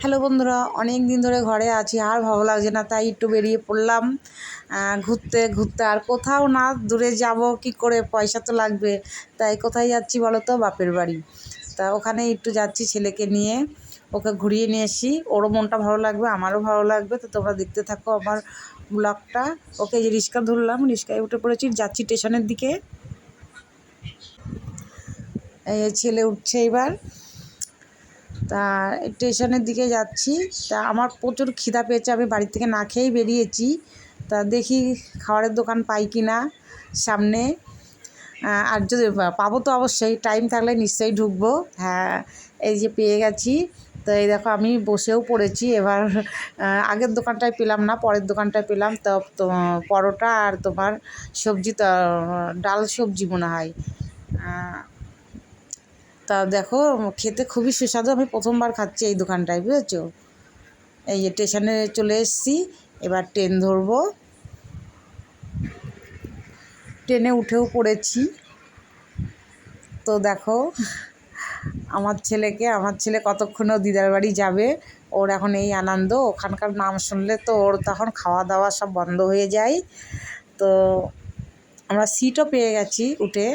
Hello বন্ধুরা, অনেক দিন ধরে ঘরে আছি, আর ভালো লাগছে না, তাই একটু বেরিয়ে পড়লাম। ঘুরতে ঘুরতে, আর কোথাও না দূরে যাব, কি করে? পয়সা তো লাগবে। তাই কোথায় যাচ্ছি বলো তো? বাপের বাড়ি। তা ওখানে একটু যাচ্ছি ছেলেকে নিয়ে, ওকে ঘুরিয়ে নিয়ে এসি ওরও মনটা ভালো লাগবে, আমারও ভালো লাগবে। তো তোমরা দেখতে থাকো আমার ব্লগটা ওকে যে রিক্সা ধরলাম রিক্সায় উঠে পড়েছি, যাচ্ছি স্টেশনের দিকে। ছেলে উঠছে এবার। তা স্টেশনের দিকে যাচ্ছি। তা আমার প্রচুর খিদা পেয়েছে, আমি বাড়ি থেকে না খেয়েই বেরিয়েছি। তা দেখি খাবারের দোকান পাই কি না সামনে। আর যদি পাবো তো অবশ্যই, টাইম থাকলে নিশ্চয়ই ঢুকবো। হ্যাঁ এই যে পেয়ে গেছি। তো এই দেখো আমি বসেও পড়েছি, এবার আগের দোকানটায় পেলাম না, পরের দোকানটায় পেলাম। তো পরোটা আর তোমার সবজি তো, ডাল সবজি মনে হয়। তা দেখো, খেতে খুবই সুস্বাদু। আমি প্রথমবার খাচ্ছি এই দোকানটায়, বুঝেছ? এই যে স্টেশনে চলে এসেছি, এবার ট্রেন ধরবো। ট্রেনে উঠেও পড়েছি। তো দেখো, আমার ছেলেকে, আমার ছেলে কতক্ষণ দিদার বাড়ি যাবে? ওর এখন এই আনন্দ, ওখানকার নাম শুনলে তো ওর তখন খাওয়া দাওয়া সব বন্ধ হয়ে যায়। তো আমরা সিটও পেয়ে গেছি উঠে।